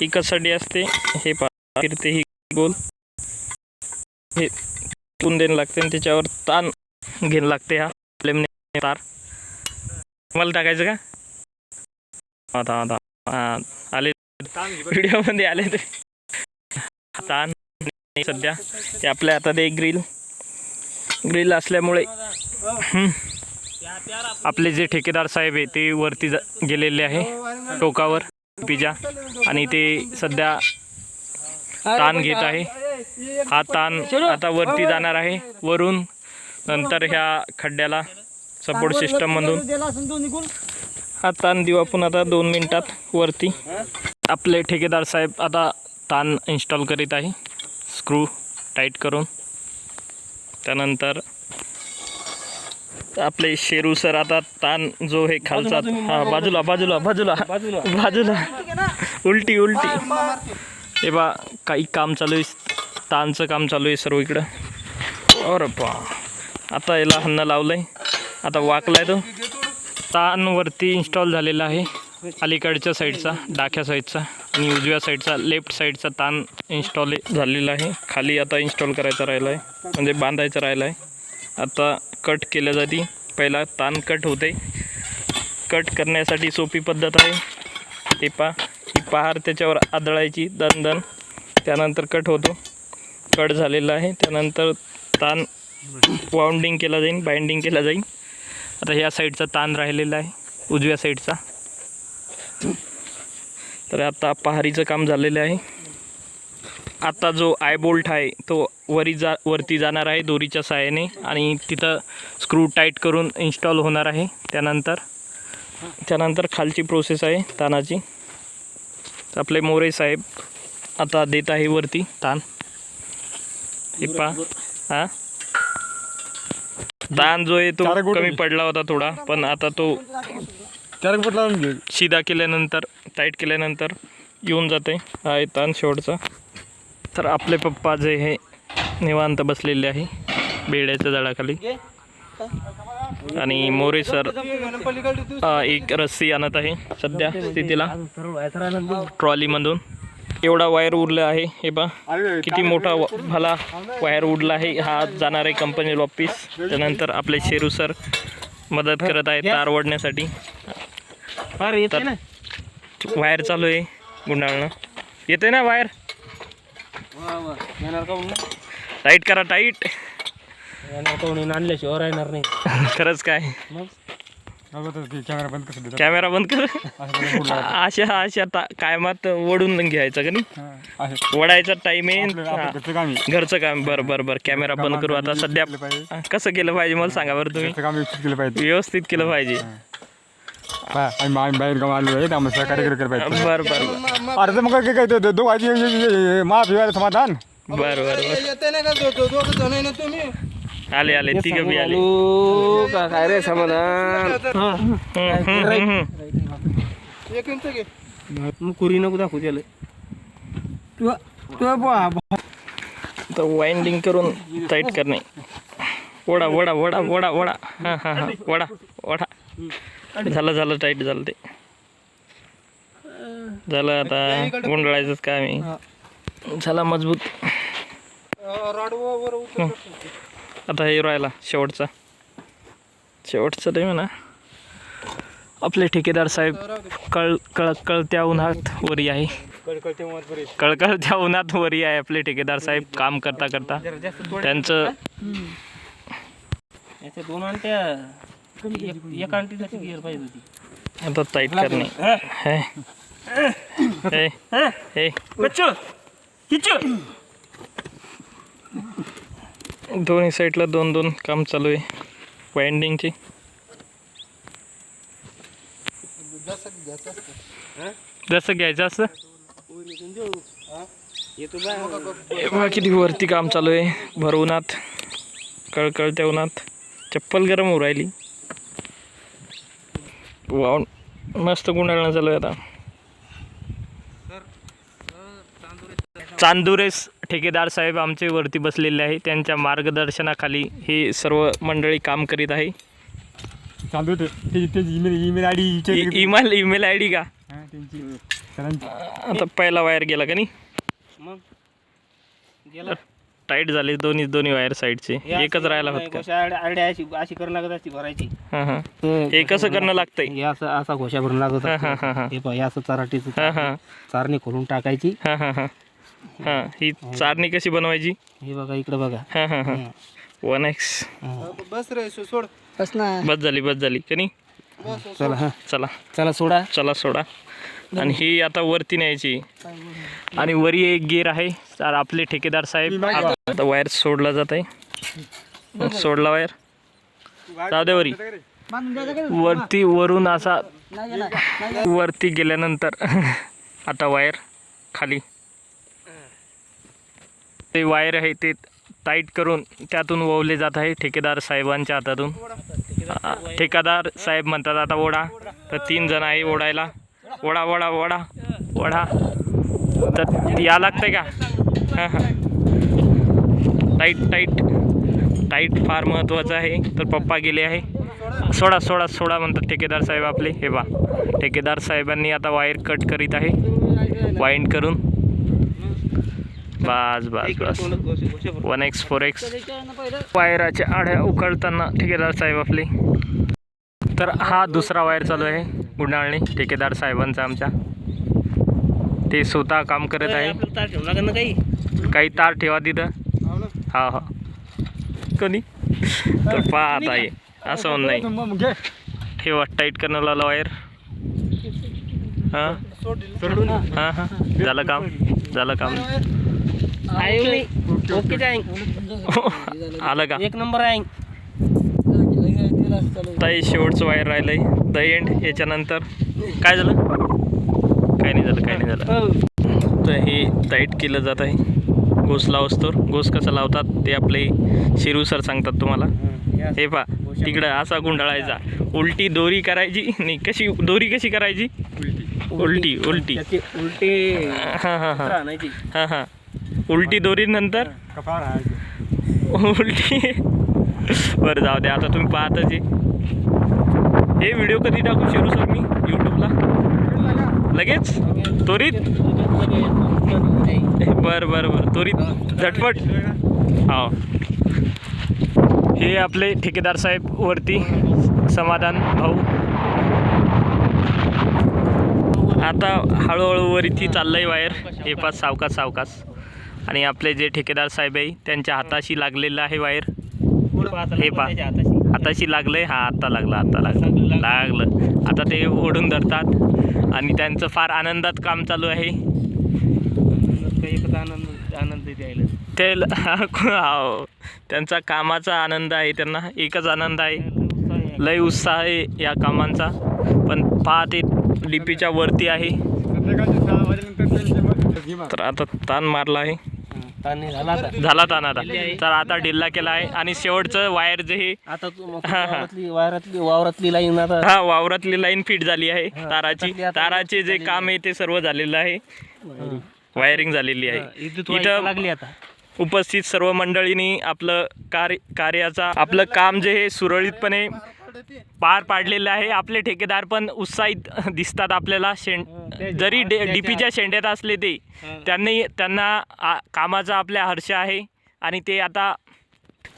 ही कसडी असते हे पा फिरते ही गोल. हे तून देणं लागते आणि त्याच्यावर ताण घेणं लागते हा. फ्लेमने तार. मला टाकायचं का? आता आता. आले. व्हिडिओमध्ये आले ते. ताण नाही सध्या. ते आपल्या हातात एक ग्रिल. ग्रिल असल्यामुळे आपले जे ठेकेदार साहेब आहे ते वरती जा- गेलेले आहे टोकावर. पिजा आणि ते सध्या ताण घेत आहे. हा ताण आता वरती जाणार आहे. वरून नंतर ह्या खड्ड्याला सपोर्ट सिस्टममधून हा ताण देऊ आपण आता दोन मिनिटात वरती. आपले ठेकेदार साहेब आता ताण इन्स्टॉल करीत आहे. स्क्रू टाईट करून. त्यानंतर आपले शेरू सर आता ताण जो हे खालचा हा बाजूला. बाजूला बाजूला बाजूला. उलटी उलटी. हे बा काही काम चालू आहे. ताणचं काम चालू आहे सर्व इकडं. अरे पा आता याला हन्न लावलंय. आता वाकलाय तो. ताण वरती इन्स्टॉल झालेला आहे. अलीकडच्या साईडचा डाख्या साईडचा आणि उजव्या साईडचा लेफ्ट साईडचा ताण इन्स्टॉल झालेला आहे. खाली आता इन्स्टॉल करायचा राहिला आहे म्हणजे बांधायचा राहिला आहे आता कट केल्या जाते पहिला ताण कट होते कट करण्यासाठी सोपी पद्धत आहे. हे पा ही पहार त्याच्यावर आदळायची दणदण त्यानंतर कट होतो. कट झालेला आहे त्यानंतर ताण वाउंडिंग केला जाईल बाइंडिंग केला जाईल. आता ह्या साईडचा ताण राहिलेला आहे उजव्या साईडचा. तर आता पहारीचं काम झालेलं आहे. आता जो आय बोल्ट आहे तो वरी जा वरती जाणार आहे दोरीच्या सहाय्याने आणि तिथं स्क्रू टाईट करून इन्स्टॉल होणार आहे. त्यानंतर त्यानंतर खालची प्रोसेस आहे तानाची. आपले मोरे साहेब आता देत आहे वरती ताण हे पा हा? ताण जो आहे तो. कमी पडला होता थोडा पण आता तो शिदा केल्यानंतर टाईट केल्यानंतर येऊन जाते हा आहे ताण शेवटचा. तर आपले पप्पा जे हे निवांत बसलेले आहे बेड्याच्या झाडाखाली. आणि मोरे सर एक रस्सी आणत आहे सध्या स्थितीला. ट्रॉलीमधून. एवढा वायर उरला आहे हे पा किती मोठा भला वायर उडला आहे. हा जाणार आहे कंपनी ऑफिस त्यानंतर आपले शेरू सर मदत करत आहे तार ओढण्यासाठी. वायर चालू आहे गुंडाळणं. येते ना वायर? टाईट करा टाईट आणल्याशिवाय राहणार नाही. खरंच काय? कॅमेरा बंद कॅमेरा कर. देतात अशा अशा कायमात ओढून घ्यायचं का नाही? ओढायचा टाईम आहे. घरचं काम आहे. घरचं काम बरं बरं बरं. कॅमेरा बंद करू. आता सध्या कसं केलं पाहिजे? मला सांगा बरं तुम्ही. व्यवस्थित केलं पाहिजे व्यवस्थित केलं पाहिजे हा, आम्ही बाहेर गाव आलो आहे आम्हाला सहकार्य केलं पाहिजे बरं बरं बरं. अरे तर मग काय काय दो- दोघांची माफ विवाद समाधान? बरं बरं बरं. येते नाही का दो- दो- दोघं जण आहे ना तुम्ही? आले आले. तिघ बी आले. काय रे समाधान? हम्म, हम्म, हम्म, हम्म. एक इंच घे. मग कुरी नको दाखवू त्याला. तू तू बुवा तर वाइंडिंग करून टाईट करणे. वडा वडा वडा वडा वडा. हां हां हां. वडा वडा. झालं झालं टाईट झालं ते. झालं आता गुंडळायचंच काम आहे. झाला मजबूत. आता हे राहिला शेवटचा. शेवटचं ते म्हणा आपले ठेकेदार साहेब कळ कळ कळत्या उन्हात वरी आहे. कळकळत्या उन्हात वरी आहे आपले ठेकेदार साहेब काम करता करता. त्यांचं दोन एक- एक आणटीसाठी गिअर पाहिजे होती. आता टाईट करणे. हे. हे. हे. बच्चो दोन्ही साईडला दोन दोन काम चालू आहे. वाइंडिंगची जसं घ्यायचं असं येतो बाय बघा किती वरती काम चालू आहे. भर उन्हात कळकळत्या उन्हात. चप्पल गरम होऊ राहिली. वाव मस्त गुंडाळणं चालू आहे आता. चांदुरेस ठेकेदार साहेब आमचे वरती बसलेले आहे त्यांच्या मार्गदर्शनाखाली हे सर्व मंडळी काम करीत आहे. Email email I D email email I D का? आता पहिला वायर गेला का नाही? मग गेला. टाईट झाले दोन्ही दोन्ही वायर साईडचे. एकच राहायला होत अशी अशी करणं लागत असती भरायची. हां कसं करणं लागतंय? हे असं असा घोषा भरून लागत हां हां हां हां. हे पहा हे असं चराटीचं हां हां. चारणी खोलून टाकायची. हां हां हां. हां ही चारणी कशी बनवायची? हे बघा इकडे बघा. हां हां हां. वन एक्स बस रे सोड. बस ना. बस झाली बस झाली. का नाही चला हा. चला. चला सोडा. चला सोडा. आणि ही आता वरती न्यायची. आणि वरी एक गिअर आहे तर आपले ठेकेदार साहेब आता वायर सोडला जात आहे सोडला वायर. जाऊ दे वरी. वरती वरून असा वरती गेल्यानंतर आता वायर खाली. ते वायर आहे ते टाईट करून त्यातून ओवले जात आहे ठेकेदार साहेबांच्या हातातून. ठेकेदार साहेब म्हणतात आता ओढा. तर तीन जण आहे ओढायला. ओढा ओढा ओढा ओढा तर या लागतंय का? हां हां. टाईट टाईट टाईट फार महत्त्वाचं आहे. तर पप्पा गेले आहे. सोडा सोडा सोडा म्हणतात ठेकेदार साहेब आपले. हे बा ठेकेदार साहेबांनी आता वायर कट करीत आहे. वाईंड करून. बस बस बस. वन एक्स फोर एक्स वायराच्या आड्या उकळताना ठेकेदार साहेब आपले. तर हा दुसरा वायर चालू आहे गुंडाळणी ठेकेदार साहेबांचा आमच्या. ते स्वतः काम करत आहे. काही. काही तार ठेवा तिथं. हा हा. कोणी तर पहा आता ये असं होत नाही. ठेवा टाईट करण्याला वायर. हां? हां हां. झालं काम. झालं काम. आहे ओके आलं का? एक नंबर आहे. ताई शेवटचं वायर राहिलंय. द एंड याच्यानंतर. काय झालं? काय नाही झालं काय नाही झालं. तर हे टाईट केलं जात आहे. गोस लावस्तोर गोस कसं लावतात ते आपले शिरू सर सांगतात तुम्हाला. हे पा तिकडं असा गुंडाळायचा. उलटी दोरी करायची. नाही कशी दोरी कशी करायची? उलटी उलटी. उलटी हां हां हां. हां हां. उलटी दोरी नंतर उलटी. बरं जाऊ द्या आता तुम्ही पाहताच हे व्हिडिओ कधी टाकू शिरू सर मी? यूट्यूबला लगेच? त्वरित? बरं बरं बरं. त्वरित. झटपट. हो. हे आपले ठेकेदार साहेब वरती समाधान भाऊ. आता हळूहळू वरती आहे वायर. हे पाच सावकास सावकास आणि आपले जे ठेकेदार साहेब आहे त्यांच्या हाताशी लागलेलं आहे वायर. हे पहा. हाताशी. लागलंय? हा आता लागलं आता लागलं. लागलं आता ते ओढून धरतात. आणि त्यांचं फार आनंदात काम चालू आहे. एकच आनंद आनंद द्यायला ते हो त्यांचा कामाचा आनंद आहे त्यांना. एकच आनंद आहे. लय उत्साह आहे या कामांचा. पण पहा ते डीपीच्या वरती आहे. तर आता ताण मारला आहे. झाला ताण आता. तर आता डिल्ला केला आहे. आणि शेवटचं वायर जे हे आता वावरातली लाईन आता हा वावरातली लाईन फिट झाली आहे. ताराची ताराचे जे काम आहे. ते सर्व झालेलं आहे. वायरिंग. झालेली आहे. इथं इथं लागली आता. उपस्थित सर्व मंडळींनी आपलं कार्य कार्याचा आपलं काम जे हे सुरळीतपणे पार पाडलेलं आहे. आपले ठेकेदार पण उत्साहित दिसतात आपल्याला. शेंड जरी डीपीच्या शेंड्यात असले ते त्यांनी त्यांना कामाचा आपल्या हर्ष आहे. आणि ते आता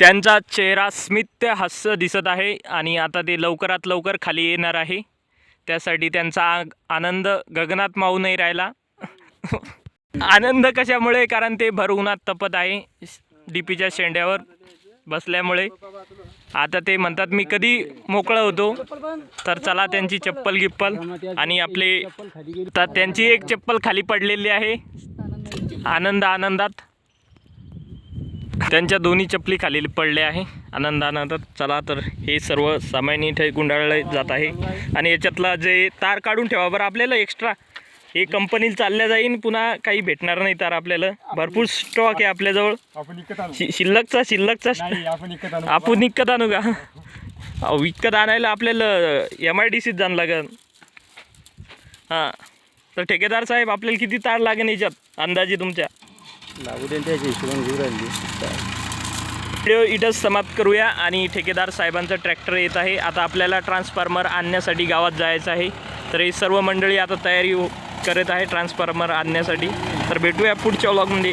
त्यांचा चेहरा स्मित हास्य दिसत आहे. आणि आता ते लवकरात लवकर खाली येणार आहे. त्यासाठी त्यांचा आनंद गगनात मावू नाही राहिला. आनंद कशामुळे? कारण ते भर उन्हात तपत आहे. डीपीच्या शेंड्यावर. बसल्यामुळे आता ते म्हणतात मी कधी मोकळं होतो. तर चला त्यांची चप्पल गिप्पल आणि आपले तर त्यांची एक चप्पल खाली पडलेली आहे. आनंद आनंदात. त्यांच्या दोन्ही चप्पली खाली पडल्या आहे. आनंद आनंदात. चला तर हे सर्व सामान्य इथे गुंडाळले जात आहे. आणि याच्यातला जे तार काढून ठेवा बरं आपल्याला एक्स्ट्रा हे कंपनीला चालल्या जाईन पुन्हा काही भेटणार नाही तार आपल्याला. भरपूर स्टॉक आहे आपल्याजवळ. शि शिल्लकचा शिल्लकचा. नाही आपण इकत आणू. आपण विकत आणू का? अहो विकत आणायला आपल्याला एम आय डी सीत जाणं लागेल हां. तर ठेकेदार साहेब आपल्याला किती तार लागेल याच्यात? अंदाजे तुमच्या? लागू दे त्याची हिशोबाने घेऊ राहिली. व्हिडिओ इथंच समाप्त करूया आणि ठेकेदार साहेबांचा ट्रॅक्टर येत आहे. आता आपल्याला ट्रान्सफॉर्मर आणण्यासाठी गावात जायचं आहे. तर हे सर्व मंडळी आता तयारी हो- करत आहे ट्रान्सफॉर्मर आणण्यासाठी. तर भेटूया पुढच्या व्लॉगमध्ये